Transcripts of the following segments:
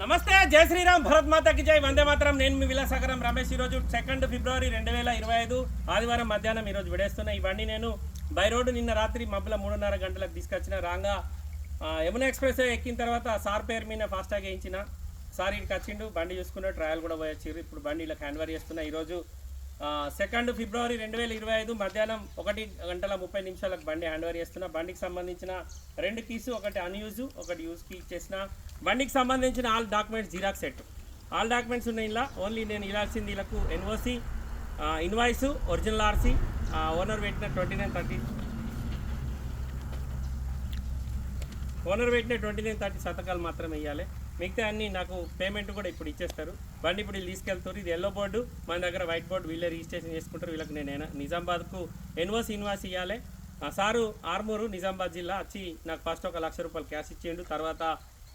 నమస్తే జై శ్రీరామ్ భరత్ మాతకి జై. వందే మాత్రం. నేను మీ విలాసాగరం రమేష్. ఈరోజు సెకండ్ ఫిబ్రవరి రెండు వేల ఇరవై ఐదు ఆదివారం మధ్యాహ్నం ఈరోజు విడేస్తున్నా. ఈ బండి నేను బై రోడ్డు నిన్న రాత్రి మబ్బుల మూడున్నర గంటలకు తీసుకొచ్చిన. రాంగా యమున ఎక్స్ప్రెస్ ఎక్కిన తర్వాత సార్ పేరు మీద ఫాస్టాగ్ వేయించిన. సార్ ఇక్కడికి వచ్చిండు. బండి చూసుకున్నాడు. ట్రయల్ కూడా పోయొచ్చారు ఇప్పుడు బండి ఇలా హ్యాండ్ ఓవర్ చేస్తున్నా. ఈరోజు సెకండ్ ఫిబ్రవరి రెండు వేల ఇరవై ఐదు మధ్యాహ్నం ఒకటి గంటల ముప్పై నిమిషాలకు బండి హ్యాండ్ ఓవర్ బండికి సంబంధించిన రెండు కీస్ ఒకటి అన్యూజ్ ఒకటి యూజ్ కీ ఇచ్చేసిన. బండికి సంబంధించిన all documents xerox set all documents ఉన్నాయి ఇలా. ఓన్లీ నేను ఇలాల్సింది వీళ్ళకు NOC invoice original RC owner పెట్టిన ట్వంటీ నైన్ థర్టీ ఓనర్ పెట్టిన ట్వంటీ నైన్ థర్టీ శతకాలు మాత్రమే ఇవ్వాలి మిగతా అన్ని నాకు పేమెంట్ కూడా ఇప్పుడు ఇచ్చేస్తారు. బండి ఇప్పుడు వీళ్ళు తీసుకెళ్తారు ఇది ఎల్లో బోర్డు మన దగ్గర వైట్ బోర్డు వీళ్ళే రిజిస్ట్రేషన్ చేసుకుంటారు. వీళ్ళకి నేను నిజామాబాద్కు ఎన్ఓసి ఇన్వాయిస్ ఇవ్వాలి ఆ సారు ఆర్మూరు నిజామాబాద్ జిల్లా వచ్చి నాకు ఫస్ట్ ఒక లక్ష రూపాయలు క్యాష్ ఇచ్చిండు. తర్వాత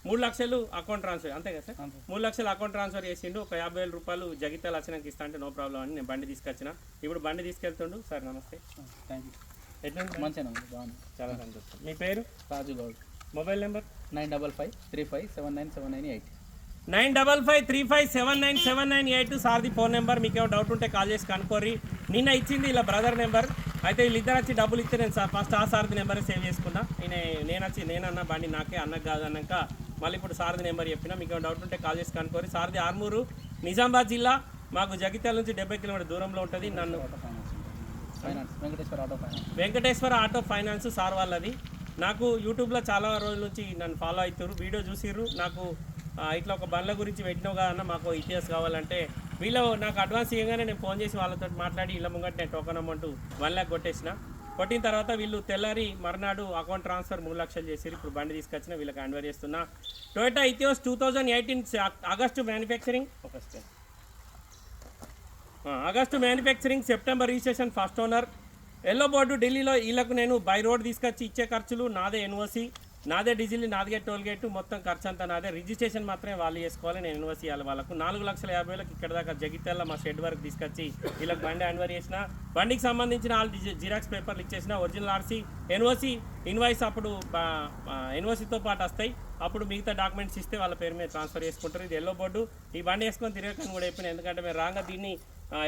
మూడు లక్షలు అకౌంట్ ట్రాన్స్ఫర్ అంతే కదా సార్? మూడు లక్షలు అకౌంట్ ట్రాన్స్ఫర్ చేసిండు. ఒక యాభై వేల రూపాయలు జగిత్యాల వచ్చినాక ఇస్తా అంటే నో ప్రాబ్లం అని నేను బండి తీసుకొచ్చిన. ఇప్పుడు బండి తీసుకెళ్తుండు. సార్ నమస్తే. థ్యాంక్ యూ ఎట్లా మంచిగా చాలా సంతోషం. మీ పేరు? Raju Goud. Mobile number? Nine double five three five seven nine seven nine eight. Nine double five three five seven nine seven nine eight. సార్ది phone number మీకు ఏమైనా డౌట్ ఉంటే కాల్ చేసి కనుక్కోరి నిన్న ఇచ్చింది ఇలా బ్రదర్ నెంబర్. అయితే వీళ్ళిద్దరు వచ్చి డబ్బులు ఇస్తే నేను సార్ ఫస్ట్ ఆ సార్ది నెంబర్ సేవ్ చేసుకున్నా. నేను నేను వచ్చి నేనన్న బండి నాకే అన్నకు కాదు అన్నాక మళ్ళీ ఇప్పుడు సార్ది నెంబర్ చెప్పిన. మీకు డౌట్ ఉంటే కాల్ చేసి కనుక్కోరి సార్ది ఆర్మూరు నిజామాబాద్ జిల్లా. మాకు జగిత్యాల నుంచి డెబ్బై కిలోమీటర్ దూరంలో ఉంటుంది. నన్ను auto finance finance Venkateswara auto finance Venkateswara auto finance sir వాళ్ళది. నాకు యూట్యూబ్లో చాలా రోజుల నుంచి నన్ను ఫాలో అవుతారు వీడియో చూసిర్రు. నాకు ఇట్లా ఒక బండ్ల గురించి పెట్టినావు కదా అన్న మాకు ఇతిహాస్ కావాలంటే వీళ్ళు నాకు అడ్వాన్స్ ఇవ్వగానే నేను ఫోన్ చేసి వాళ్ళతో మాట్లాడి ఇళ్ళ ముంగట నేను టోకన్ అమౌంట్ వన్ ల్యాక్ కొట్టేసిన. కొట్టిన తర్వాత వీళ్ళు తెల్లారి మర్నాడు అకౌంట్ ట్రాన్స్ఫర్ మూడు లక్షలు చేసిరు ఇప్పుడు బండి తీసుకొచ్చిన వీళ్ళకి అన్వర్ చేస్తున్నా. Toyota Etios two thousand eighteen August manufacturing ఒక August manufacturing September registration first owner yellow board ఢిల్లీలో వీళ్ళకు నేను బై రోడ్ తీసుకొచ్చి ఇచ్చే ఖర్చులు నాదే ఎన్ఓసి నాదే డీజిల్ నాదే టోల్ గేట్ మొత్తం ఖర్చు అంతా నాదే. రిజిస్ట్రేషన్ మాత్రమే వాళ్ళు చేసుకోవాలి నేను ఎన్ఓసి ఇవ్వాలి వాళ్ళకు. నాలుగు లక్షల యాభై వేలకు ఇక్కడ దాకా జగిత్యాల మా షెడ్ వరకు తీసుకొచ్చి వీళ్ళకి బండి హ్యాండ్వర్ చేసిన బండికి సంబంధించిన ఆల్ జిరాక్స్ పేపర్లు ఇచ్చేసిన ఒరిజినల్ ఆర్సీ ఎన్ఓసి ఇన్వాయిస్ అప్పుడు ఎన్ఓసితో పాటు వస్తాయి. అప్పుడు మిగతా డాక్యుమెంట్స్ ఇస్తే వాళ్ళ పేరు మీద ట్రాన్స్ఫర్ చేసుకుంటారు. ఇది ఎల్లో బోర్డు. ఈ బండి వేసుకొని తిరగకని కూడా చెప్పిన ఎందుకంటే మేము రాగా దీన్ని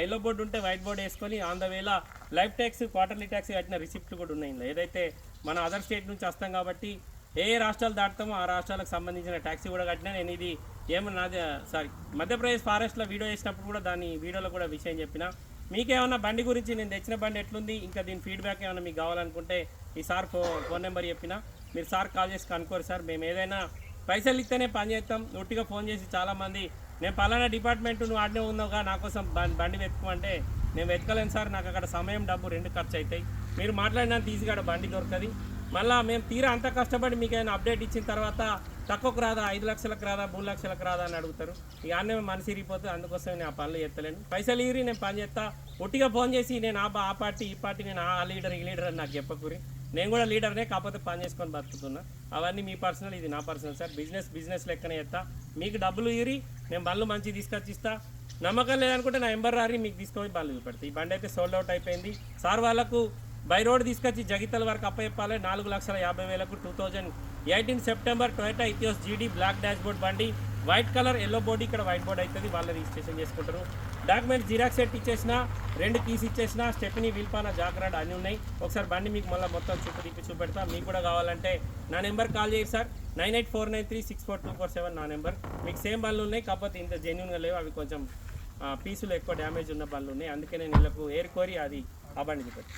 ఎల్లో బోర్డు ఉంటే వైట్ బోర్డు వేసుకొని ఆన్ ద వేళ లైఫ్ ట్యాక్స్ క్వార్టర్లీ ట్యాక్స్ కట్టిన రిసిప్ట్లు కూడా ఉన్నాయి ఏదైతే మన అదర్ స్టేట్ నుంచి వస్తాం కాబట్టి ఏ రాష్ట్రాలు దాటుతామో ఆ రాష్ట్రాలకు సంబంధించిన ట్యాక్సీ కూడా కట్టినా నేను ఇది ఏమన్నా నాది సారీ మధ్యప్రదేశ్ ఫారెస్ట్లో వీడియో చేసినప్పుడు కూడా దాని వీడియోలో కూడా విషయం చెప్పిన. మీకేమన్నా బండి గురించి నేను తెచ్చిన బండి ఎట్లుంది? ఇంకా దీని ఫీడ్బ్యాక్ ఏమైనా మీకు కావాలనుకుంటే ఈ సార్ ఫో ఫోన్ నెంబర్ చెప్పిన. మీరు సార్ కాల్ చేసి కనుక్కోరు సార్ మేము ఏదైనా పైసలు ఇస్తేనే పని చేస్తాం. ఒట్టిగా ఫోన్ చేసి చాలామంది నేను పలానా డిపార్ట్మెంట్ నువ్వు ఆడనే ఉన్నావుగా నా కోసం బండి వెతుకోమంటే నేను వెతకలేను సార్ నాకు అక్కడ సమయం డబ్బు రెండు ఖర్చు అవుతాయి మీరు మాట్లాడినంత ఈజీగా బండి దొరుకుతుంది మళ్ళీ మేము తీరా అంత కష్టపడి మీకు ఏమైనా అప్డేట్ ఇచ్చిన తర్వాత తక్కువకు రాదా ఐదు లక్షలకు రాదా మూడు లక్షలకు రాదా అని అడుగుతారు. ఇక అన్నే మనసు ఇరిగిపోతుంది అందుకోసం నేను ఆ పనులు చేస్తలేను. పైసలు ఇరి నేను పని చేస్తా. ఒట్టిగా ఫోన్ చేసి నేను ఆ ఆ పార్టీ ఈ పార్టీ నేను ఆ లీడర్ ఈ లీడర్ అని నాకు చెప్పకూరి నేను కూడా లీడర్నే కాకపోతే పని చేసుకొని బతుకుతున్నా. అవన్నీ మీ పర్సనల్ ఇది నా పర్సనల్ సార్. బిజినెస్ బిజినెస్ లెక్కనే ఎత్తా మీకు డబ్బులు ఇరి నేను బళ్ళు మంచి తీసుకొచ్చి ఇస్తా నమ్మకం లేదనుకుంటే నా ఎంబర్ రారి మీకు తీసుకొని బళ్ళు చూపెడతాయి ఈ బండి అయితే సోల్డ్ అవుట్ అయిపోయింది. సార్ వాళ్ళకు బై రోడ్ తీసుకొచ్చి జగితల వరకు అప్పచెప్పాలి. నాలుగు లక్షల యాభై వేలకు two thousand. Eighteen September Toyota Etios GD black dash board బండి. వైట్ కలర్ ఎల్లో బోర్డు ఇక్కడ వైట్ బోర్డ్ అవుతుంది. వాళ్ళు రిజిస్ట్రేషన్ చేసుకుంటారు. డాక్యుమెంట్స్ జిరాక్స్ సెట్ ఇచ్చేసిన రెండు కీస్ ఇచ్చేసిన స్టెప్ని వీల్పాన జాగ్రత్త అన్నీ ఉన్నాయి. ఒకసారి బండి మీకు మళ్ళీ మొత్తం చూపు తిప్పి చూపెడతా. మీకు కూడా కావాలంటే నా నెంబర్ కాల్ చేయండి sir. Nine eight four nine three six four two four seven నా నెంబర్. మీకు సేమ్ బండ్లు ఉన్నాయి కాకపోతే ఇంత జెన్యున్గా లేవు. అవి కొంచెం పీసులు ఎక్కువ డ్యామేజ్ ఉన్న బండ్లు ఉన్నాయి. అందుకే నేను వీళ్ళకు ఏరుకోరి అది ఆ బండి చూపెట్టి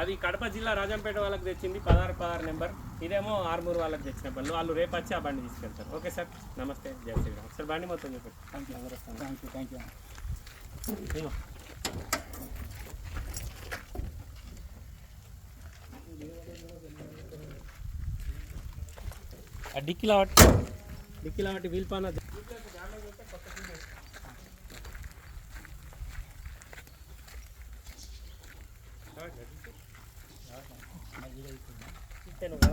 అది కడప జిల్లా రాజంపేట వాళ్ళకి తెచ్చింది పదహారు పదహారు నెంబర్. ఇదేమో ఆర్మూరు వాళ్ళకి తెచ్చిన బండ్లు. వాళ్ళు రేపు వచ్చి ఆ బండి తీసుకెళ్తారు. Okay sir. నమస్తే. జయ శ్రీరామ్. సార్ బండి మొత్తం చూపెట్టి థ్యాంక్ యూ థ్యాంక్ యూ డిక్కిలా వాటి డిక్కీలో వాటి వీల్ నువ్వు